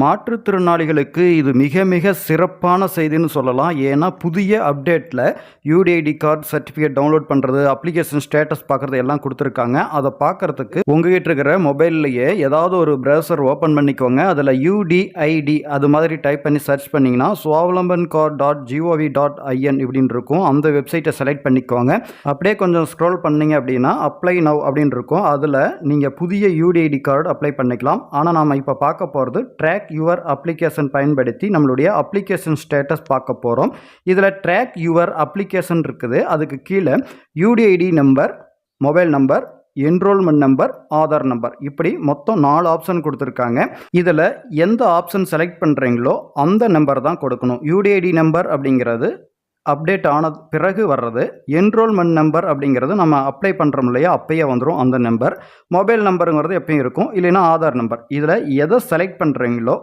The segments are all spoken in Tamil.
மாற்றுத்திறனாளிகளுக்கு இது மிக மிக சிறப்பான செய்தின்னு சொல்லலாம். ஏன்னா புதிய அப்டேட்டில் யூடிஐடி கார்டு சர்டிஃபிகேட் டவுன்லோட் பண்ணுறது அப்ளிகேஷன் ஸ்டேட்டஸ் பார்க்குறது எல்லாம் கொடுத்துருக்காங்க. அதை பார்க்குறதுக்கு உங்ககிட்ட இருக்கிற மொபைல்லையே ஏதாவது ஒரு ப்ரௌசர் ஓப்பன் பண்ணிக்கோங்க. அதில் யூடிஐடி அது மாதிரி டைப் பண்ணி சர்ச் பண்ணிங்கன்னா Swavlamban card dot GOV dot IN இப்படின்னு இருக்கும் அந்த வெப்சைட்டை செலக்ட் பண்ணிக்கோங்க. அப்படியே கொஞ்சம் ஸ்க்ரோல் பண்ணீங்க அப்படின்னா அப்ளை நவ் அப்படின்னு இருக்கும் அதில் நீங்கள் புதிய யூடிஐடி கார்டு அப்ளை பண்ணிக்கலாம். ஆனால் நாம் இப்போ பார்க்க போகிறது ட்ராக் யுவர் அப்ளிகேஷன் பயன்படுத்தி நம்மளுடைய அப்ளிகேஷன் ஸ்டேட்டஸ் பார்க்க போகிறோம் இதில் ட்ராக் யுவர் அப்ளிகேஷன் இருக்குது. அதுக்கு கீழே UDID number mobile number enrolment number Aadhaar number இப்படி மொத்தம் நாலு ஆப்ஷன் கொடுத்துருக்காங்க. இதில் எந்த ஆப்ஷன் செலக்ட் பண்ணுறீங்களோ அந்த நம்பர் தான் கொடுக்கணும். யூடிஐடி நம்பர் அப்படிங்கிறது அப்டேட் ஆன பிறகு வர்றது என்ரோல்மெண்ட் நம்பர் அப்படிங்கிறது நம்ம அப்ளை பண்ணுறோம் இல்லையா அப்பயே வந்துடும் அந்த நம்பர் மொபைல் நம்பருங்கிறது எப்பயும் இருக்கும் இல்லைன்னா ஆதார் நம்பர் இதில் எதை செலக்ட் பண்ணுறீங்களோ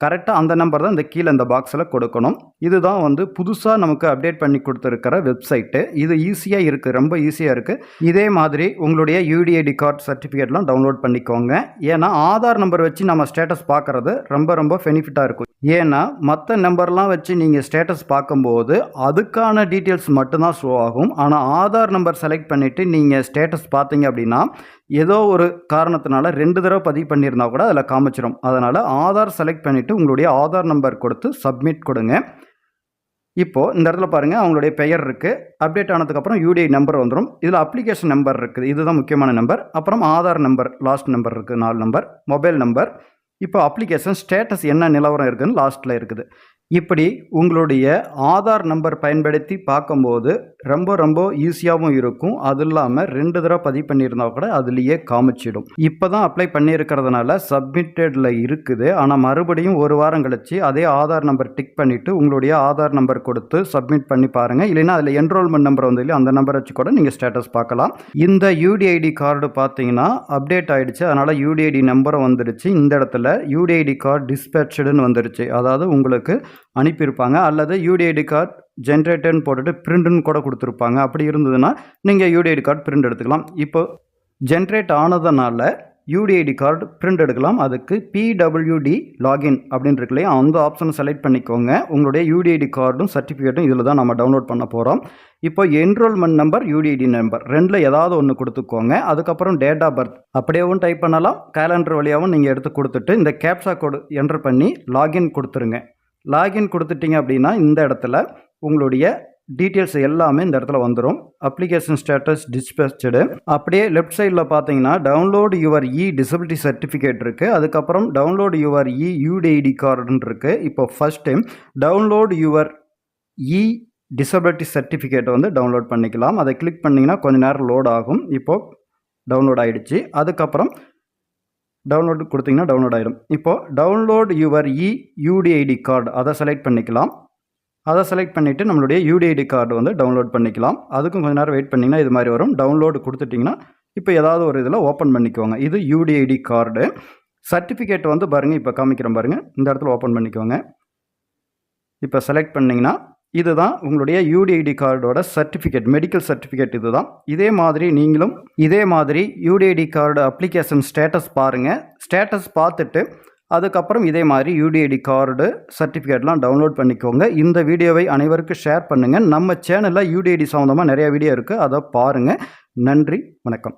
கரெக்டாக அந்த நம்பர் தான் இந்த கீழே இந்த பாக்ஸில் கொடுக்கணும். இதுதான் வந்து புதுசாக நமக்கு அப்டேட் பண்ணி கொடுத்துருக்கிற வெப்சைட்டு இது ஈஸியாக இருக்குது ரொம்ப ஈஸியாக இருக்குது இதே மாதிரி உங்களுடைய யூடிஐடி கார்டு சர்டிஃபிகேட்லாம் டவுன்லோட் பண்ணிக்கோங்க. ஏன்னா ஆதார் நம்பர் வச்சு நம்ம ஸ்டேட்டஸ் பார்க்குறது ரொம்ப ரொம்ப பெனிஃபிட்டாக இருக்கும். ஏன்னா மற்ற நம்பர்லாம் வச்சு நீங்கள் ஸ்டேட்டஸ் பார்க்கும்போது அதுக்கான டீட்டெயில்ஸ் மட்டும்தான் ஷோ ஆகும். ஆனால் ஆதார் நம்பர் செலக்ட் பண்ணிவிட்டு நீங்கள் ஸ்டேட்டஸ் பார்த்தீங்க அப்படின்னா ஏதோ ஒரு காரணத்தினால ரெண்டு தடவை பதிவு பண்ணியிருந்தா கூட அதில் காமிச்சிடும் அதனால் ஆதார் செலக்ட் பண்ணிவிட்டு உங்களுடைய ஆதார் நம்பர் கொடுத்து சப்மிட் கொடுங்க. இப்போது இந்த இடத்துல பாருங்கள் அவங்களுடைய பெயர் இருக்குது அப்டேட் ஆனதுக்கப்புறம் யூடிஐ நம்பர் வந்துடும் இதில் அப்ளிகேஷன் நம்பர் இருக்குது. இதுதான் முக்கியமான நம்பர் அப்புறம் ஆதார் நம்பர் லாஸ்ட் நம்பர் இருக்குது நாலு நம்பர் மொபைல் நம்பர் இப்போ அப்ளிகேஷன் ஸ்டேட்டஸ் என்ன நிலவரம் இருக்குதுன்னு லாஸ்ட்டில் இருக்குது. இப்படி உங்களுடைய ஆதார் நம்பர் பயன்படுத்தி பார்க்கும்போது ரொம்ப ரொம்ப ஈஸியாகவும் இருக்கும். அது இல்லாமல் ரெண்டு தடவை பதிவு பண்ணியிருந்தா கூட அதுலேயே காமிச்சிடும். இப்போ தான் அப்ளை பண்ணியிருக்கிறதுனால சப்மிட்டடில் இருக்குது. ஆனால் மறுபடியும் ஒரு வாரம் கழித்து அதே ஆதார் நம்பர் டிக் பண்ணிவிட்டு உங்களுடைய ஆதார் நம்பர் கொடுத்து சப்மிட் பண்ணி பாருங்கள் இல்லைன்னா அதில் என்ரோல்மெண்ட் நம்பர் வந்து இல்லையா அந்த நம்பர் வச்சு கூட நீங்கள் ஸ்டேட்டஸ் பார்க்கலாம். இந்த யூடிஐடி கார்டு பார்த்தீங்கன்னா அப்டேட் ஆகிடுச்சு அதனால் யூடிஐடி நம்பரும் வந்துடுச்சு இந்த இடத்துல யூடிஐடி கார்டு டிஸ்பேச்சுடுன்னு வந்துடுச்சு அதாவது உங்களுக்கு அனுப்பியிருப்பாங்க. அல்லது யூடிஐடி கார்டு ஜென்ரேட்டர்னு போட்டுட்டு பிரிண்ட்டுன்னு கூட கொடுத்துருப்பாங்க. அப்படி இருந்ததுன்னா நீங்கள் யூடிஐடி கார்டு பிரிண்ட் எடுத்துக்கலாம். இப்போ ஜென்ரேட் ஆனதுனால யூடிஐடி கார்டு பிரிண்ட் எடுக்கலாம். அதுக்கு பிடபிள்யூடி லாகின் அப்படின்னு இருக்கு இல்லையா? அந்த ஆப்ஷனை செலக்ட் பண்ணிக்கோங்க. உங்களுடைய யூடிஐடி கார்டும் சர்டிஃபிகேட்டும் இதில் தான் நம்ம டவுன்லோட் பண்ண போகிறோம் இப்போ என்ரோல்மெண்ட் நம்பர் யூடிஐடி நம்பர் ரெண்டில் ஏதாவது ஒன்று கொடுத்துக்கோங்க. அதுக்கப்புறம் டேட் ஆஃப் பர்த் அப்படியேவும் டைப் பண்ணலாம். கேலண்டர் வழியாகவும் நீங்கள் எடுத்து கொடுத்துட்டு இந்த கேப்சா கோடு என்டர் பண்ணி லாகின் கொடுத்துருங்க. லாகின் கொடுத்துட்டிங்க அப்படின்னா இந்த இடத்துல உங்களுடைய டீட்டெயில்ஸ் எல்லாமே இந்த இடத்துல வந்துடும் அப்ளிகேஷன் ஸ்டேட்டஸ் டிஸ்பேச்சடு அப்படியே லெஃப்ட் சைடில் பார்த்தீங்கன்னா download your e disability certificate இருக்குது அதுக்கப்புறம் டவுன்லோடு யுவர் இ யூடிஐடி கார்டுன்னு இருக்குது இப்போ first time download your e disability சர்டிஃபிகேட்டை வந்து டவுன்லோட் பண்ணிக்கலாம். அதை கிளிக் பண்ணிங்கன்னா கொஞ்சம் நேரம் லோட் ஆகும். இப்போது டவுன்லோட் ஆகிடுச்சு அதுக்கப்புறம் டவுன்லோடு கொடுத்தீங்கன்னா டவுன்லோட் ஆகிடும் இப்போது download your e UDID card அதை செலக்ட் பண்ணிக்கலாம். அதை செலக்ட் பண்ணிவிட்டு நம்மளுடைய யூடிஐடி கார்டு வந்து டவுன்லோட் பண்ணிக்கலாம். அதுக்கும் கொஞ்சம் நேரம் வெயிட் பண்ணிங்கன்னா இது மாதிரி வரும். டவுன்லோடு கொடுத்துட்டிங்கன்னா இப்போ ஏதாவது ஒரு இதில் ஓப்பன் பண்ணிக்கோங்க. இது யூடிஐடி கார்டு சர்டிஃபிகேட் வந்து பாருங்கள் இப்போ காமிக்கிறேன் பாருங்கள் இந்த இடத்துல ஓப்பன் பண்ணிக்கோங்க. இப்போ செலக்ட் பண்ணிங்கன்னா இதுதான் உங்களுடைய யூடிஐடி கார்டோட சர்டிஃபிகேட் மெடிக்கல் சர்டிஃபிகேட் இதுதான். இதே மாதிரி நீங்களும் இதே மாதிரி யூடிஐடி கார்டு அப்ளிகேஷன் ஸ்டேட்டஸ் பாருங்கள் ஸ்டேட்டஸ் பார்த்துட்டு அதுக்கப்புறம் இதே மாதிரி யூடிஐடி கார்டு சர்டிஃபிகேட்லாம் டவுன்லோட் பண்ணிக்கோங்க. இந்த வீடியோவை அனைவருக்கும் ஷேர் பண்ணுங்கள் நம்ம சேனலில் யூடிஐடி சம்மந்தமாக நிறையா வீடியோ இருக்குது அதை பாருங்கள் நன்றி வணக்கம்.